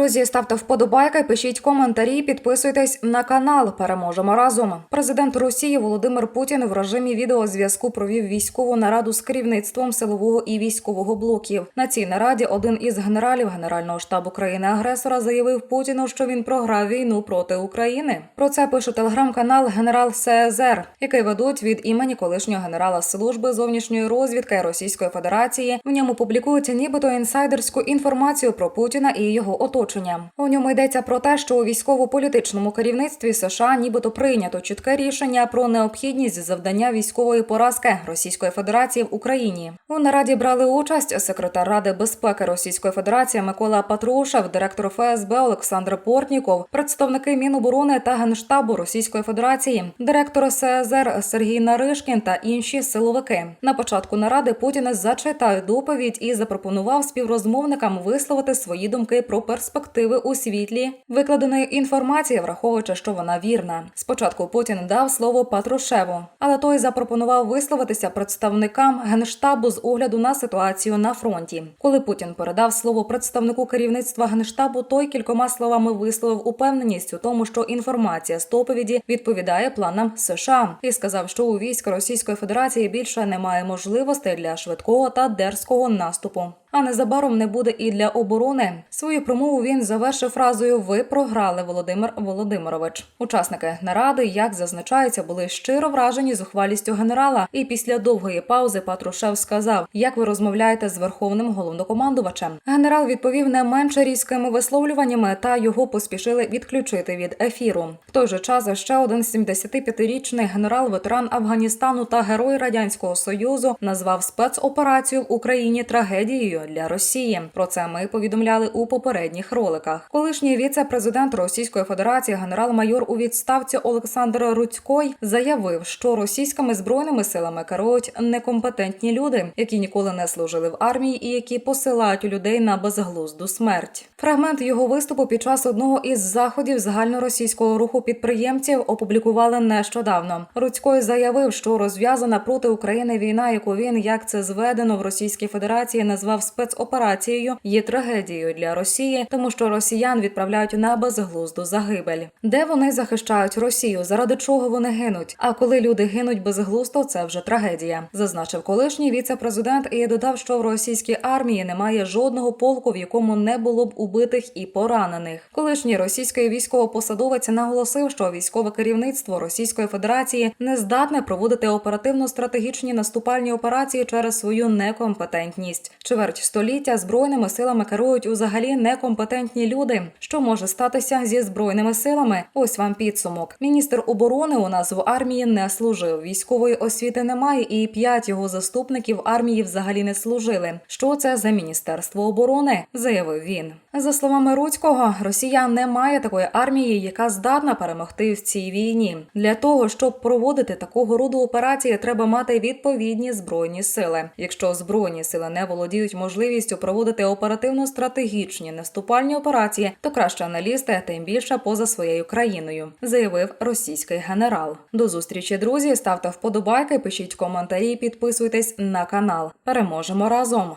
Друзі, ставте вподобайки, пишіть коментарі, підписуйтесь на канал. Переможемо разом. Президент Росії Володимир Путін в режимі відеозв'язку провів військову нараду з керівництвом силового і військового блоків. На цій нараді один із генералів Генерального штабу країни-агресора заявив Путіну, що він програв війну проти України. Про це пише телеграм-канал Генерал СЕЗР, який ведуть від імені колишнього генерала служби зовнішньої розвідки Російської Федерації. В ньому публікують нібито інсайдерську інформацію про Путіна і його оточення. У ньому йдеться про те, що у військово-політичному керівництві США нібито прийнято чітке рішення про необхідність завдання військової поразки Російської Федерації в Україні. У нараді брали участь секретар Ради безпеки Російської Федерації Микола Патрушев, директор ФСБ Олександр Портніков, представники Міноборони та Генштабу Російської Федерації, директор ССР Сергій Наришкін та інші силовики. На початку наради Путін зачитав доповідь і запропонував співрозмовникам висловити свої думки про перспективи у світлі викладеної інформації, враховуючи, що вона вірна. Спочатку Путін дав слово Патрушеву, але той запропонував висловитися представникам генштабу з огляду на ситуацію на фронті. Коли Путін передав слово представнику керівництва генштабу, той кількома словами висловив упевненість у тому, що інформація з доповіді відповідає планам США, і сказав, що у військ Російської Федерації більше немає можливостей для швидкого та дерзкого наступу. А незабаром не буде і для оборони. Свою промову він завершив фразою Ви програли, Володимир Володимирович. Учасники наради, як зазначається, були щиро вражені зухвалістю генерала. І після довгої паузи Патрушев сказав: Як ви розмовляєте з верховним головнокомандувачем? Генерал відповів не менше різкими висловлюваннями, та його поспішили відключити від ефіру. В той же час ще один 75-річний генерал, ветеран Афганістану та герой радянського союзу, назвав спецоперацію в Україні трагедією для Росії. Про це ми повідомляли у попередніх роликах. Колишній віце-президент Російської Федерації, генерал-майор у відставці Олександр Руцькой, заявив, що російськими збройними силами керують некомпетентні люди, які ніколи не служили в армії і які посилають людей на безглузду смерть. Фрагмент його виступу під час одного із заходів загальноросійського руху підприємців опублікували нещодавно. Руцькой заявив, що розв'язана проти України війна, яку він як це зведено в Російській Федерації, назвав спецоперацією, є трагедією для Росії, тому що росіян відправляють на безглузду загибель, де вони захищають Росію, заради чого вони гинуть. А коли люди гинуть безглуздо, це вже трагедія, зазначив колишній віце-президент і додав, що в російській армії немає жодного полку, в якому не було б убитих і поранених. Колишній російський військовопосадовець наголосив, що військове керівництво Російської Федерації не здатне проводити оперативно-стратегічні наступальні операції через свою некомпетентність. Чверть століття збройними силами керують узагалі некомпетентні люди. Що може статися зі збройними силами? Ось вам підсумок. Міністр оборони у нас в армії не служив. Військової освіти немає, і п'ять його заступників армії взагалі не служили. Що це за міністерство оборони? заявив він. За словами Руцького, Росія не має такої армії, яка здатна перемогти в цій війні. Для того щоб проводити такого роду операції, треба мати відповідні збройні сили. Якщо збройні сили не володіють можливістю проводити оперативно-стратегічні наступальні операції, то краще аналісти, тим більше поза своєю країною, заявив російський генерал. До зустрічі, друзі. Ставте вподобайки, пишіть коментарі, підписуйтесь на канал. Переможемо разом.